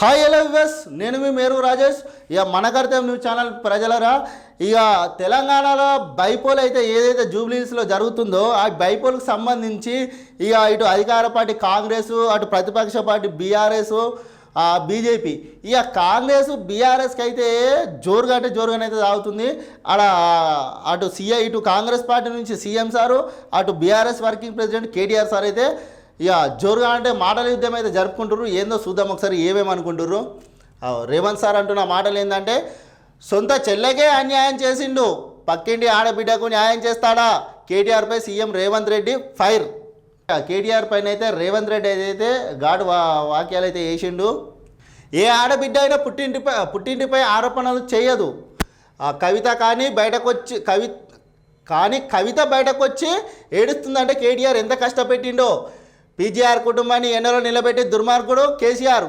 Hi hello వివస్ నేను మీ మేరు రాజేష్. ఇక మన కర్తవ్యం న్యూస్ ఛానల్ ప్రజలరా. ఇక తెలంగాణలో బైపోల్ అయితే ఏదైతే జూబ్లీస్లో జరుగుతుందో ఆ బైపోల్కి సంబంధించి ఇక ఇటు అధికార పార్టీ కాంగ్రెస్ అటు ప్రతిపక్ష పార్టీ బీఆర్ఎస్ బీజేపీ. ఇక కాంగ్రెస్ బీఆర్ఎస్కి అయితే జోరుగా అంటే జోరుగానే అయితే సాగుతుంది అలా అటు సీఐ ఇటు కాంగ్రెస్ పార్టీ నుంచి సీఎం సారు అటు BRS working president KTR sir అయితే ఇక జోరుగా అంటే మాటల యుద్ధం అయితే జరుపుకుంటారు ఏందో చూద్దాం ఒకసారి ఏమేమి అనుకుంటారు రేవంత్ సార్ అంటున్న మాటలు ఏంటంటే సొంత చెల్లెకే అన్యాయం చేసిండు. పక్కింటి ఆడబిడ్డకు న్యాయం చేస్తాడా? కేటీఆర్పై సీఎం రేవంత్ రెడ్డి ఫైర్. కేటీఆర్ పైన అయితే రేవంత్ రెడ్డి అయితే ఘాటు వా వాక్యాలు అయితే వేసిండు ఏ ఆడబిడ్డ అయినా పుట్టింటిపై పుట్టింటిపై ఆరోపణలు చేయదు. ఆ కవిత కానీ బయటకు వచ్చి కవి కానీ కవిత బయటకు వచ్చి ఏడుస్తుందంటే కేటీఆర్ ఎంత కష్టపెట్టిండో. పీజీఆర్ కుటుంబాన్ని ఎన్నలో నిలబెట్టి దుర్మార్గుడు? కేసీఆర్.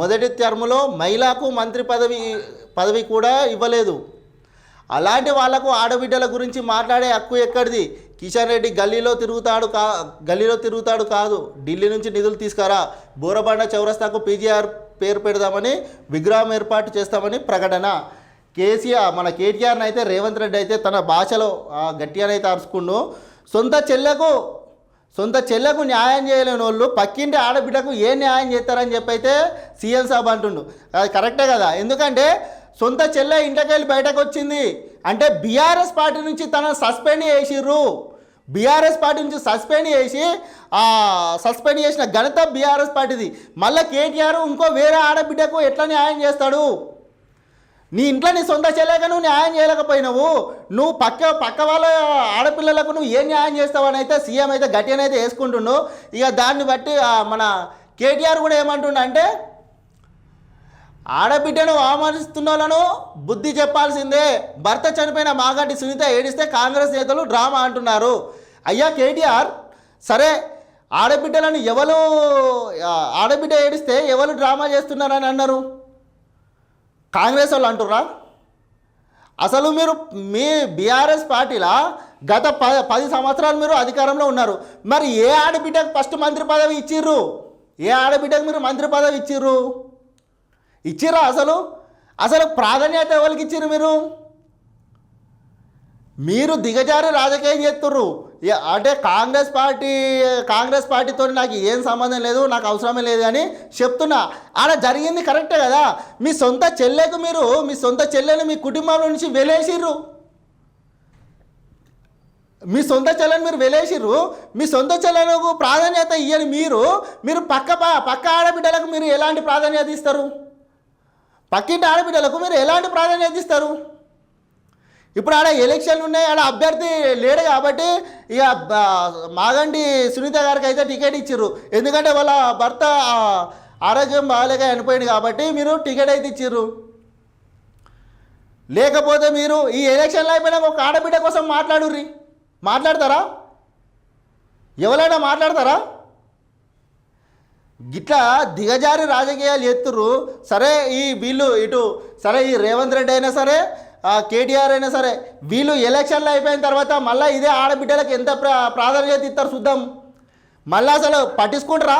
మొదటి టర్ములో మహిళకు మంత్రి పదవి పదవి కూడా ఇవ్వలేదు. అలాంటి వాళ్ళకు ఆడబిడ్డల గురించి మాట్లాడే హక్కు ఎక్కడిది? కిషన్ రెడ్డి గల్లీలో తిరుగుతాడు కా గల్లీలో తిరుగుతాడు కాదు. ఢిల్లీ నుంచి నిధులు తీసుకురా. బోరబండ చౌరస్తాకు పీజీఆర్ పేరు పెడదామని విగ్రహం ఏర్పాటు చేస్తామని ప్రకటన. కేసీఆర్ మన కేటీఆర్ని అయితే రేవంత్ రెడ్డి అయితే తన భాషలో గట్టిగానైతే అరుచుకుండు సొంత చెల్లెకు సొంత చెల్లెకు న్యాయం చేయలేని వాళ్ళు పక్కింటి ఆడబిడ్డకు ఏ న్యాయం చేస్తారని చెప్పి అయితే సీఎం సాబ్ అంటుండు. అది కరెక్టే కదా? ఎందుకంటే సొంత చెల్లె ఇంటికెళ్ళి బయటకు వచ్చింది అంటే బీఆర్ఎస్ పార్టీ నుంచి తనను సస్పెండ్ చేసిర్రు. బీఆర్ఎస్ పార్టీ నుంచి సస్పెండ్ చేసి సస్పెండ్ చేసిన ఘనత బీఆర్ఎస్ పార్టీది. మళ్ళీ కేటీఆర్ ఇంకో వేరే ఆడబిడ్డకు ఎట్లా న్యాయం చేస్తాడు? నీ ఇంట్లో నీ సొంత చెల్లెక నువ్వు న్యాయం చేయలేకపోయినావు. నువ్వు పక్క పక్క వాళ్ళ ఆడపిల్లలకు నువ్వు ఏం న్యాయం చేస్తావని అయితే సీఎం అయితే గట్టిగానైతే వేసుకుంటుండు. ఇక దాన్ని బట్టి మన కేటీఆర్ కూడా ఏమంటుండ అంటే ఆడబిడ్డను అవమానిస్తున్న వాళ్ళను బుద్ధి చెప్పాల్సిందే. భర్త చనిపోయిన మాగంటి సునీత ఏడిస్తే కాంగ్రెస్ నేతలు డ్రామా అంటున్నారు. అయ్యా కేటీఆర్ సరే ఆడబిడ్డలను ఎవరు ఆడబిడ్డ ఏడిస్తే ఎవరు డ్రామా చేస్తున్నారని అన్నారు? కాంగ్రెస్ వాళ్ళు అంటుర్రా? అసలు మీరు మీ బీఆర్ఎస్ పార్టీలా గత ప పది సంవత్సరాలు మీరు అధికారంలో ఉన్నారు. మరి ఏ ఆడబిడ్డకు ఫస్ట్ మంత్రి పదవి ఇచ్చిర్రు? ఏ ఆడబిడ్డకు మీరు మంత్రి పదవి ఇచ్చిర్రు? ఇచ్చిర్రా అసలు? అసలు ప్రాధాన్యత ఎవరికి ఇచ్చిర్రు మీరు? మీరు దిగజారి రాజకీయం చేస్తుర్రు. అంటే కాంగ్రెస్ పార్టీ కాంగ్రెస్ పార్టీతో నాకు ఏం సంబంధం లేదు నాకు అవసరమే లేదు అని చెప్తున్నా. ఆడ జరిగింది కరెక్టే కదా. మీ సొంత చెల్లెకు మీరు మీ సొంత చెల్లెని మీ కుటుంబంలో నుంచి వెలేసిర్రు. మీ సొంత చెల్లెని మీరు వెలేసిర్రు. మీ సొంత చెల్లెలకు ప్రాధాన్యత ఇవ్వని మీరు మీరు పక్క ప- పక్క ఆడబిడ్డలకు మీరు ఎలాంటి ప్రాధాన్యత ఇస్తారు? పక్కింటి ఆడబిడ్డలకు మీరు ఎలాంటి ప్రాధాన్యత ఇస్తారు? ఇప్పుడు ఆడ ఎలక్షన్లు ఉన్నాయి ఆడ అభ్యర్థి లేడు కాబట్టి ఇక మాగండి సునీత గారికి అయితే టికెట్ ఇచ్చారు ఎందుకంటే వాళ్ళ భర్త ఆరోగ్యం బాగాలేక చనిపోయింది కాబట్టి మీరు టికెట్ అయితే ఇచ్చారు లేకపోతే మీరు ఈ ఎలక్షన్లు అయిపోయినాక ఒక ఆడబిడ్డ కోసం మాట్లాడుర్రి. మాట్లాడతారా? ఎవరైనా మాట్లాడతారా? గిట్లా దిగజారి రాజకీయాలు ఎత్తురు సరే ఈ వీళ్ళు ఇటు సరే ఈ రేవంత్ రెడ్డి అయినా సరే కేటీఆర్ అయినా సరే వీళ్ళు ఎలక్షన్లు అయిపోయిన తర్వాత మళ్ళీ ఇదే ఆడబిడ్డలకు ఎంత ప్రా ప్రాధాన్యత ఇస్తారు చూద్దాం. మళ్ళీ అసలు పట్టించుకుంటారా?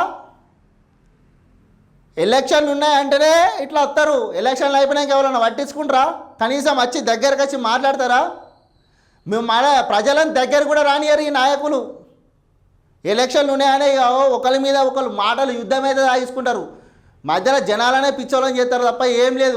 ఎలక్షన్లు ఉన్నాయంటేనే ఇట్లా వస్తారు. ఎలక్షన్లు అయిపోయినాక ఎవరైనా పట్టించుకుంటారా? కనీసం వచ్చి దగ్గరకు వచ్చి మాట్లాడతారా? మేము మన ప్రజలను దగ్గర కూడా రానియరు ఈ నాయకులు. ఎలక్షన్లు ఉన్నాయనే ఓ ఒకరి మీద ఒకరు మాటలు యుద్ధం అయితే సాగించుకుంటారు మధ్యలో జనాలనే పిచ్చోళం చేస్తారు తప్ప ఏం లేదు.